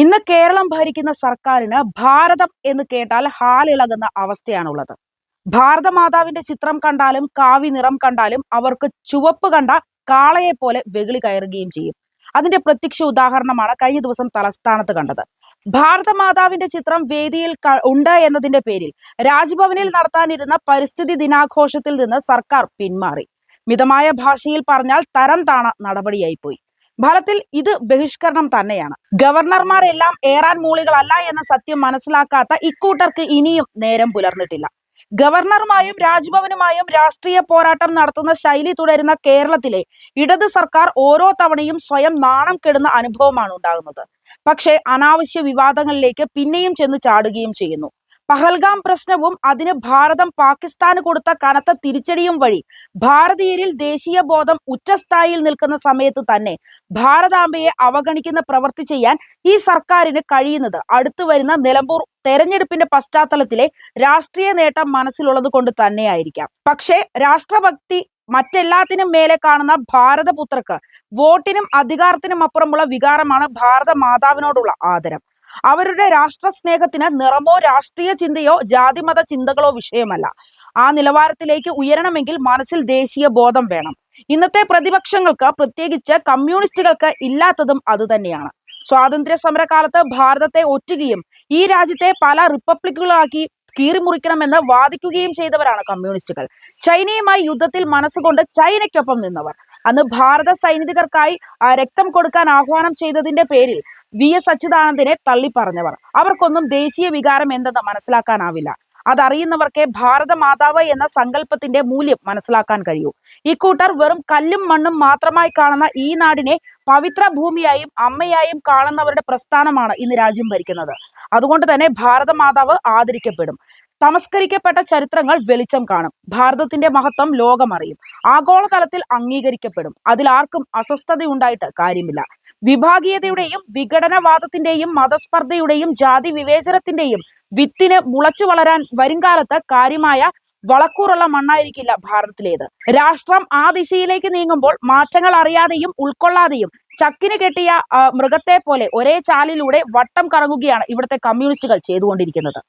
ഇന്ന് കേരളം ഭരിക്കുന്ന സർക്കാരിന് ഭാരതം എന്ന് കേട്ടാൽ ഹാലിളകുന്ന അവസ്ഥയാണുള്ളത്. ഭാരതമാതാവിന്റെ ചിത്രം കണ്ടാലും കാവി നിറം കണ്ടാലും അവർക്ക് ചുവപ്പ് കണ്ട കാളയെ പോലെ വെകിളി കയറുകയും ചെയ്യും. അതിന്റെ പ്രത്യക്ഷ ഉദാഹരണമാണ് കഴിഞ്ഞ ദിവസം തലസ്ഥാനത്ത് കണ്ടത്. ഭാരതമാതാവിന്റെ ചിത്രം വേദിയിൽ ഉണ്ട് എന്നതിന്റെ പേരിൽ രാജ്ഭവനിൽ നടത്താനിരുന്ന പരിസ്ഥിതി ദിനാഘോഷത്തിൽ നിന്ന് സർക്കാർ പിന്മാറി. മിതമായ ഭാഷയിൽ പറഞ്ഞാൽ തരം താണ നടപടിയായിപ്പോയി. ഫലത്തിൽ ഇത് ബഹിഷ്കരണം തന്നെയാണ്. ഗവർണർമാരെല്ലാം ഏറാൻ മൂളികളല്ല എന്ന സത്യം മനസ്സിലാക്കാത്ത ഇക്കൂട്ടർക്ക് ഇനിയും നേരം പുലർന്നിട്ടില്ല. ഗവർണറുമായും രാജ്ഭവനുമായും രാഷ്ട്രീയ പോരാട്ടം നടത്തുന്ന ശൈലി തുടരുന്ന കേരളത്തിലെ ഇടത് സർക്കാർ ഓരോ തവണയും സ്വയം നാണം കെടുന്ന അനുഭവമാണ് ഉണ്ടാകുന്നത്. പക്ഷേ അനാവശ്യ വിവാദങ്ങളിലേക്ക് പിന്നെയും ചെന്ന് ചാടുകയും ചെയ്യുന്നു. പഹൽഗാം പ്രശ്നവും അതിന് ഭാരതം പാകിസ്ഥാന് കൊടുത്ത കനത്ത തിരിച്ചടിയും വഴി ഭാരതീയരിൽ ദേശീയ ബോധം ഉച്ചസ്ഥായിയിൽ നിൽക്കുന്ന സമയത്ത് തന്നെ ഭാരതാംബയെ അവഗണിക്കുന്ന പ്രവൃത്തി ചെയ്യാൻ ഈ സർക്കാരിന് കഴിയുന്നത്. അടുത്തു വരുന്ന നിലമ്പൂർ തെരഞ്ഞെടുപ്പിന്റെ പശ്ചാത്തലത്തിലെ രാഷ്ട്രീയ നേട്ടം മനസ്സിലുള്ളത് കൊണ്ട് തന്നെയായിരിക്കാം. പക്ഷേ രാഷ്ട്രഭക്തി മറ്റെല്ലാത്തിനും മേലെ കാണുന്ന ഭാരതപുത്രക്ക് വോട്ടിനും അധികാരത്തിനും അപ്പുറമുള്ള വികാരമാണ് ഭാരത മാതാവിനോടുള്ള ആദരം. അവരുടെ രാഷ്ട്രസ്നേഹത്തിന് നിറമോ രാഷ്ട്രീയ ചിന്തയോ ജാതിമത ചിന്തകളോ വിഷയമല്ല. ആ നിലവാരത്തിലേക്ക് ഉയരണമെങ്കിൽ മനസ്സിൽ ദേശീയ ബോധം വേണം. ഇന്നത്തെ പ്രതിപക്ഷങ്ങൾക്ക് പ്രത്യേകിച്ച് കമ്മ്യൂണിസ്റ്റുകൾക്ക് ഇല്ലാത്തതും അതുതന്നെയാണ് സ്വാതന്ത്ര്യ സമരകാലത്ത് ഭാരതത്തെ ഒറ്റുകയും ഈ രാജ്യത്തെ പല റിപ്പബ്ലിക്കുകളാക്കി കീറിമുറിക്കണമെന്ന് വാദിക്കുകയും ചെയ്തവരാണ് കമ്മ്യൂണിസ്റ്റുകൾ. ചൈനയുമായി യുദ്ധത്തിൽ മനസ്സുകൊണ്ട് ചൈനയ്ക്കൊപ്പം നിന്നവർ. അന്ന് ഭാരത സൈനികർക്കായി രക്തം കൊടുക്കാൻ ആഹ്വാനം ചെയ്തതിന്റെ പേരിൽ വി എസ് അച്യുതാനന്ദനെ തള്ളിപ്പറഞ്ഞവർ അവർക്കൊന്നും ദേശീയ വികാരം എന്തെന്ന് മനസ്സിലാക്കാനാവില്ല. അതറിയുന്നവർക്കേ ഭാരത മാതാവ് എന്ന സങ്കല്പത്തിന്റെ മൂല്യം മനസ്സിലാക്കാൻ കഴിയൂ. ഇക്കൂട്ടർ വെറും കല്ലും മണ്ണും മാത്രമായി കാണുന്ന ഈ നാടിനെ പവിത്ര ഭൂമിയായും അമ്മയായും കാണുന്നവരുടെ പ്രസ്ഥാനമാണ് ഇന്ന് രാജ്യം ഭരിക്കുന്നത്. അതുകൊണ്ട് തന്നെ ഭാരത മാതാവ് ആദരിക്കപ്പെടും. തമസ്കരിക്കപ്പെട്ട ചരിത്രങ്ങൾ വെളിച്ചം കാണും. ഭാരതത്തിന്റെ മഹത്വം ലോകമറിയും. ആഗോളതലത്തിൽ അംഗീകരിക്കപ്പെടും. അതിൽ ആർക്കും അസ്വസ്ഥതയുണ്ടായിട്ട് കാര്യമില്ല. വിഭാഗീയതയുടെയും വിഘടനവാദത്തിന്റെയും മതസ്പർദ്ധയുടെയും ജാതി വിവേചനത്തിന്റെയും വിത്തിന് മുളച്ചു വളരാൻ വരുംകാലത്ത് കാര്യമായ വളക്കൂറുള്ള മണ്ണായിരിക്കില്ല ഭാരതത്തിലേത്. രാഷ്ട്രം ആ ദിശയിലേക്ക് നീങ്ങുമ്പോൾ മാറ്റങ്ങൾ അറിയാതെയും ഉൾക്കൊള്ളാതെയും ചക്കിന് കെട്ടിയ മൃഗത്തെ പോലെ ഒരേ ചാലിലൂടെ വട്ടം കറങ്ങുകയാണ് ഇവിടുത്തെ കമ്മ്യൂണിസ്റ്റുകൾ ചെയ്തുകൊണ്ടിരിക്കുന്നത്.